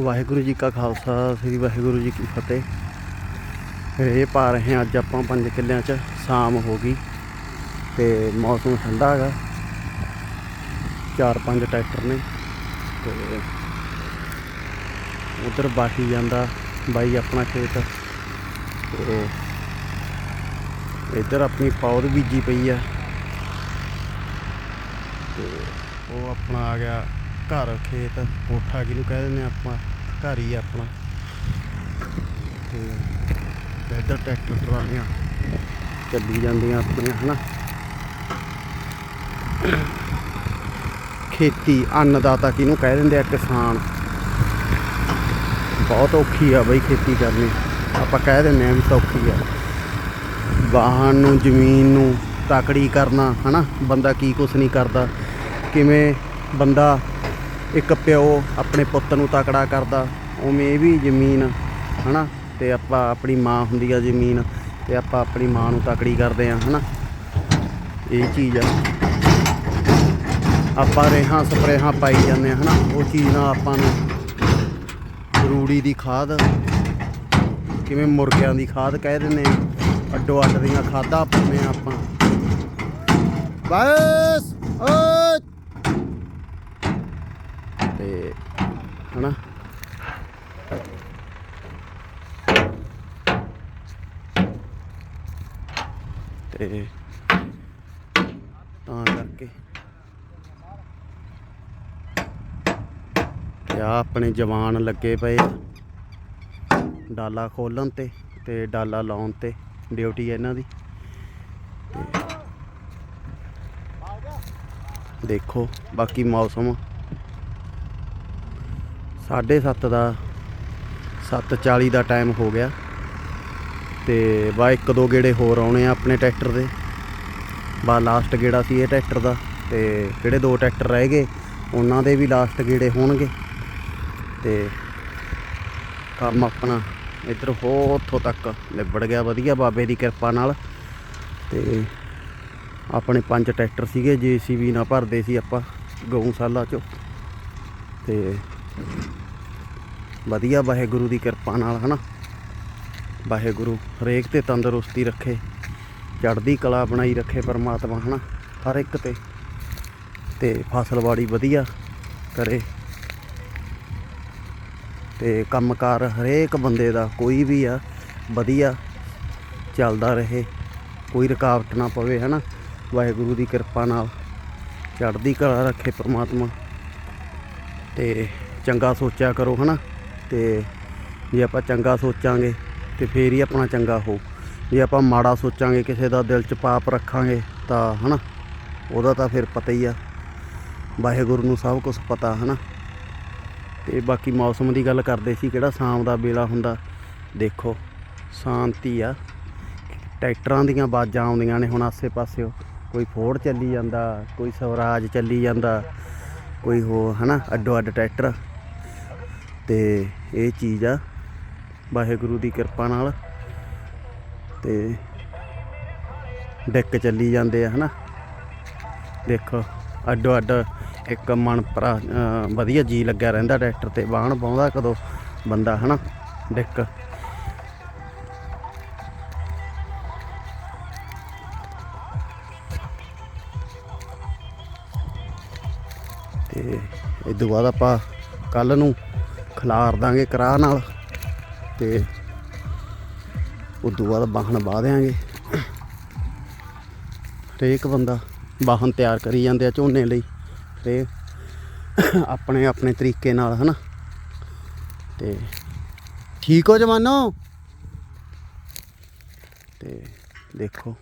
ਵਾਹਿਗੁਰੂ ਜੀ ਕਾ ਖਾਲਸਾ, ਸ੍ਰੀ ਵਾਹਿਗੁਰੂ ਜੀ ਕੀ ਫਤਿਹ। ਇਹ ਪਾ ਰਹੇ ਹਾਂ ਅੱਜ ਆਪਾਂ ਪੰਜ ਕਿੱਲਿਆਂ 'ਚ, ਸ਼ਾਮ ਹੋ ਗਈ ਤੇ ਮੌਸਮ ਠੰਡਾ ਹੈਗਾ। ਚਾਰ ਪੰਜ ਟਰੈਕਟਰ ਨੇ ਤੇ ਉਧਰ ਬਾਕੀ ਜਾਂਦਾ ਬਾਈ ਆਪਣਾ ਖੇਤ। ਤੇ ਇੱਧਰ ਆਪਣੀ ਪੌਦ ਬੀਜੀ ਪਈ ਆ। ਤੇ ਉਹ ਆਪਣਾ ਆ ਗਿਆ ਘਰ, ਖੇਤ, ਕੋਠਾ ਜਿਹਨੂੰ ਕਹਿ ਦਿੰਦੇ ਆ ਆਪਾਂ? ਘਰ ਹੀ ਆ ਆਪਣਾ। ਤੇ ਇੱਧਰ ਟਰੈਕਟਰ ਟਰਾਲੀਆਂ ਚੱਲੀ ਜਾਂਦੀਆਂ ਆਪਣੀਆਂ, ਹਨਾ। ਖੇਤੀ, ਅੰਨਦਾਤਾ ਕਿਹਨੂੰ ਕਹਿ ਦਿੰਦੇ ਆ? ਕਿਸਾਨ। ਬਹੁਤ ਔਖੀ ਆ ਬਈ ਖੇਤੀ ਕਰਨੀ। ਆਪਾਂ ਕਹਿ ਦਿੰਦੇ ਆ ਵੀ ਸੌਖੀ ਆ। ਵਾਹਨ ਨੂੰ, ਜ਼ਮੀਨ ਨੂੰ ਤਕੜੀ ਕਰਨਾ, ਹਨਾ। ਬੰਦਾ ਕੀ ਕੁਛ ਨਹੀਂ ਕਰਦਾ। ਕਿਵੇਂ ਬੰਦਾ ਇੱਕ ਪਿਓ ਆਪਣੇ ਪੁੱਤ ਨੂੰ ਤਕੜਾ ਕਰਦਾ, ਉਵੇਂ ਇਹ ਵੀ ਜ਼ਮੀਨ, ਹਨਾ? ਤੇ ਆਪਾਂ ਆਪਣੀ ਮਾਂ ਹੁੰਦੀ ਆ ਜ਼ਮੀਨ, ਤੇ ਆਪਾਂ ਆਪਣੀ ਮਾਂ ਨੂੰ ਤਕੜੀ ਕਰਦੇ ਆ, ਹਨਾ? ਇਹ ਚੀਜ਼ ਆ। ਆਪਾਂ ਰੇਹਾਂ ਸਪਰੇਹਾਂ ਪਾਈ ਜਾਂਦੇ ਆ, ਹਨਾ? ਉਹ ਚੀਜ਼ ਨਾਲ ਆਪਾਂ ਨੂੰ ਰੂੜੀ ਦੀ ਖਾਦ, ਕਿਵੇਂ ਮੁਰਗਿਆਂ ਦੀ ਖਾਦ ਕਹਿ ਦਿੰਦੇ ਆ ਅੱਡੋ ਅੱਡ ਦੀਆਂ ਖਾਦਾਂ ਪਾਉਂਦੇ ਆ ਆਪਾਂ। ਬਸ! ਓਏ ਤੇ ਹਨਾ? ਤੇ ਤਾਂ ਕਰਕੇ ਤੇ ਆ ਆਪਣੇ ਜਵਾਨ ਲੱਗੇ ਪਏ ਡਾਲਾ ਖੋਲਣ ਤੇ ਤੇ ਡਾਲਾ ਲਾਉਣ ਤੇ ਡਿਊਟੀ ਹੈ ਇਹਨਾਂ ਦੀ। ਦੇਖੋ ਬਾਕੀ ਮੌਸਮ। 7:30 ਦਾ 7:40 ਦਾ ਟਾਈਮ ਹੋ ਗਿਆ। ਤੇ ਬਾ ਇੱਕ ਦੋ ਗੇੜੇ ਹੋਰ ਆਉਣੇ ਆ ਆਪਣੇ ਟਰੈਕਟਰ ਦੇ। ਬਾ ਲਾਸਟ ਗੇੜਾ ਸੀ ਇਹ ਟਰੈਕਟਰ ਦਾ, ਤੇ ਜਿਹੜੇ ਦੋ ਟਰੈਕਟਰ ਰਹਿ ਗਏ, ਉਹਨਾਂ ਦੇ ਵੀ ਲਾਸਟ ਗੇੜੇ ਹੋਣਗੇ। ਤੇ ਕੰਮ ਆਪਣਾ ਇੱਧਰ ਹੋ ਉੱਥੋਂ ਤੱਕ ਨਿਬੜ ਗਿਆ, ਵਧੀਆ ਬਾਬੇ ਦੀ ਕਿਰਪਾ ਨਾਲ। ਤੇ ਆਪਣੇ ਪੰਜ ਟਰੈਕਟਰ ਸੀਗੇ, ਜੀਸੀਬੀ ਨਾਲ ਭਰਦੇ ਸੀ ਆਪਾਂ, ਗਊਸ਼ਾਲਾ ਚੋਂ। ਤੇ ਵਧੀਆ ਵਾਹਿਗੁਰੂ ਦੀ ਕਿਰਪਾ ਨਾਲ, ਹਨਾ? ਵਾਹਿਗੁਰੂ ਹਰੇਕ ਤੇ ਤੰਦਰੁਸਤੀ ਰੱਖੇ, ਚੜ੍ਹਦੀ ਕਲਾ ਬਣਾਈ ਰੱਖੇ ਪਰਮਾਤਮਾ, ਹਨਾ? ਹਰ ਇੱਕ ਤੇ। ਤੇ ਫਸਲਵਾੜੀ ਵਧੀਆ ਕਰੇ। ਤੇ ਕੰਮਕਾਰ ਹਰੇਕ ਬੰਦੇ ਦਾ ਕੋਈ ਵੀ ਆ, ਵਧੀਆ ਚੱਲਦਾ ਰਹੇ, ਕੋਈ ਰੁਕਾਵਟ ਨਾ ਪਵੇ, ਹਨਾ? ਵਾਹਿਗੁਰੂ ਦੀ ਕਿਰਪਾ ਨਾਲ ਚੜ੍ਹਦੀ ਕਲਾ ਰੱਖੇ ਪਰਮਾਤਮਾ। ਤੇ ਚੰਗਾ ਸੋਚਿਆ ਕਰੋ, ਹਨਾ? ਤੇ ਜੇ ਆਪਾਂ ਚੰਗਾ ਸੋਚਾਂਗੇ ਤੇ ਫੇਰ ਹੀ ਆਪਣਾ ਚੰਗਾ ਹੋ ਜੇ ਆਪਾਂ ਮਾੜਾ ਸੋਚਾਂਗੇ, ਕਿਸੇ ਦਾ ਦਿਲ 'ਚ ਪਾਪ ਰੱਖਾਂਗੇ, ਤਾਂ, ਹਨਾ? ਉਹਦਾ ਤਾਂ ਫਿਰ ਪਤਾ ਹੀ ਆ। ਵਾਹਿਗੁਰੂ ਨੂੰ ਸਭ ਕੁਝ ਪਤਾ, ਹਨਾ? ਤੇ ਬਾਕੀ ਮੌਸਮ ਦੀ ਗੱਲ ਕਰਦੇ ਸੀ, ਕਿਹੜਾ ਸ਼ਾਮ ਦਾ ਵੇਲਾ ਹੁੰਦਾ? ਦੇਖੋ, ਸ਼ਾਂਤੀ ਆ। ਟਰੈਕਟਰਾਂ ਦੀਆਂ ਬਾਜ਼ਾਂ ਆਉਂਦੀਆਂ ਨੇ ਹੁਣ ਆਸੇ-ਪਾਸਿਓ ਕੋਈ ਫੋੜ ਚੱਲੀ ਜਾਂਦਾ, ਕੋਈ ਸਵਰਾਜ ਚੱਲੀ ਜਾਂਦਾ, ਕੋਈ ਹੋ ਹਨਾ? ਅੱਡੋ ਅੱਡ ਟਰੈਕਟਰ। ਤੇ ਇਹ ਚੀਜ਼ ਆ, ਵਾਹਿਗੁਰੂ ਦੀ ਕਿਰਪਾ ਨਾਲ। ਤੇ ਡੈਕ ਚੱਲੀ ਜਾਂਦੇ ਆ, ਹਨਾ। ਦੇਖੋ, ਅੱਡੋ ਅੱਡ ਇੱਕ ਮਨ ਭਰਾ ਵਧੀਆ ਜੀ ਲੱਗਿਆ ਰਹਿੰਦਾ ਟਰੈਕਟਰ ਤੇ ਬਾਹਣ ਪਾਉਂਦਾ ਕਦੋਂ ਬੰਦਾ, ਹਨਾ, ਡੈਕ। ਤੇ ਇਹ ਤੋਂ ਬਾਅਦ ਆਪਾਂ ਕੱਲ ਨੂੰ ਖਿਲਾਰ ਦਾਂਗੇ ਕਰਾਹ ਨਾਲ ਤੇ ਉਦੋਂ ਬਾਅਦ ਬਾਹਣ ਬਾਹ ਦਿਆਂਗੇ। ਹਰੇਕ ਬੰਦਾ ਵਾਹਨ ਤਿਆਰ ਕਰੀ ਜਾਂਦੇ ਆ ਝੋਨੇ ਲਈ ਤੇ ਆਪਣੇ ਆਪਣੇ ਤਰੀਕੇ ਨਾਲ, ਹਨਾ? ਤੇ ਠੀਕ ਹੋ ਜ਼ਮਾਨੋ ਤੇ ਦੇਖੋ।